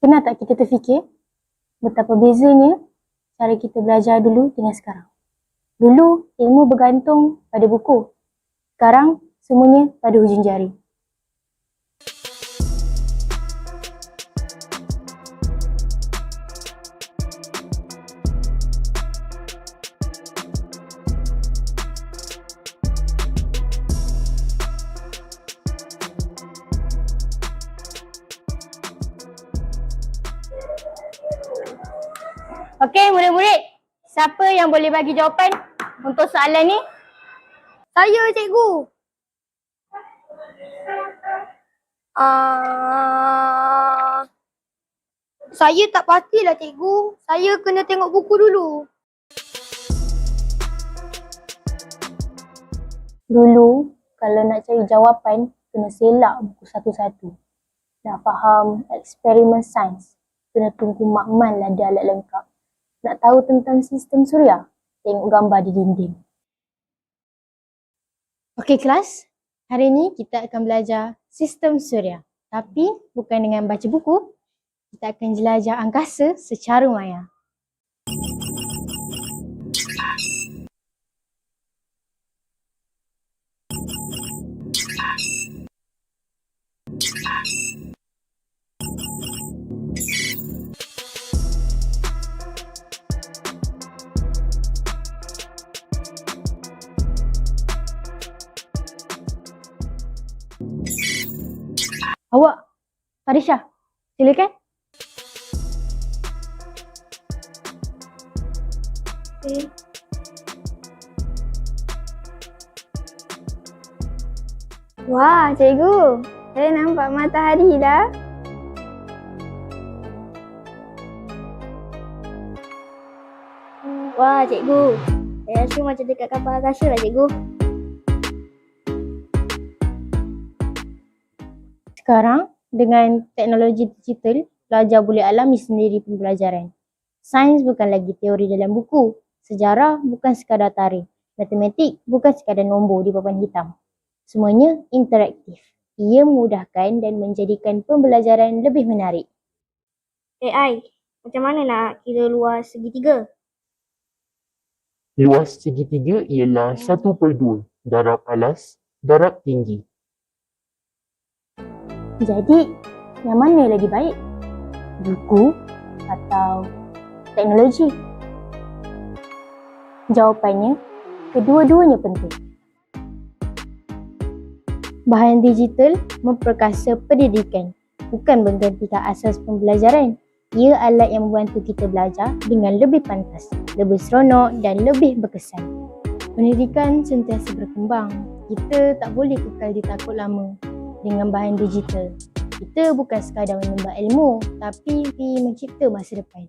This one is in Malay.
Pernah tak kita terfikir betapa bezanya cara kita belajar dulu dengan sekarang? Dulu ilmu bergantung pada buku. Sekarang semuanya pada hujung jari. Okey, murid-murid. Siapa yang boleh bagi jawapan untuk soalan ni? Saya cikgu. Ah, saya tak pastilah cikgu. Saya kena tengok buku dulu. Dulu, kalau nak cari jawapan, kena selak buku satu-satu. Nak faham eksperimen sains, kena tunggu makmal ada alat lengkap. Nak tahu tentang sistem suria, tengok gambar di dinding. Okey kelas, hari ini kita akan belajar sistem suria. Tapi bukan dengan baca buku, kita akan jelajah angkasa secara maya. Awak, Farisha, silakan. Okay. Wah, cikgu. Saya nampak matahari dah. Wah, cikgu. Saya rasa macam dekat kapal angkasa lah, cikgu. Sekarang, dengan teknologi digital, pelajar boleh alami sendiri pembelajaran. Sains bukan lagi teori dalam buku. Sejarah bukan sekadar tarikh. Matematik bukan sekadar nombor di papan hitam. Semuanya interaktif. Ia memudahkan dan menjadikan pembelajaran lebih menarik. AI, macam mana nak kira luas segitiga? Luas segitiga ialah 1 per 2 darab alas darab tinggi. Jadi, yang mana lagi baik? Buku atau teknologi? Jawapannya, kedua-duanya penting. Bahan digital memperkasa pendidikan, bukan menggantikan asas pembelajaran. Ia alat yang membantu kita belajar dengan lebih pantas, lebih seronok dan lebih berkesan. Pendidikan sentiasa berkembang. Kita tak boleh kekal di takut lama dengan bahan digital. Kita bukan sekadar menambah ilmu, tapi mencipta masa depan.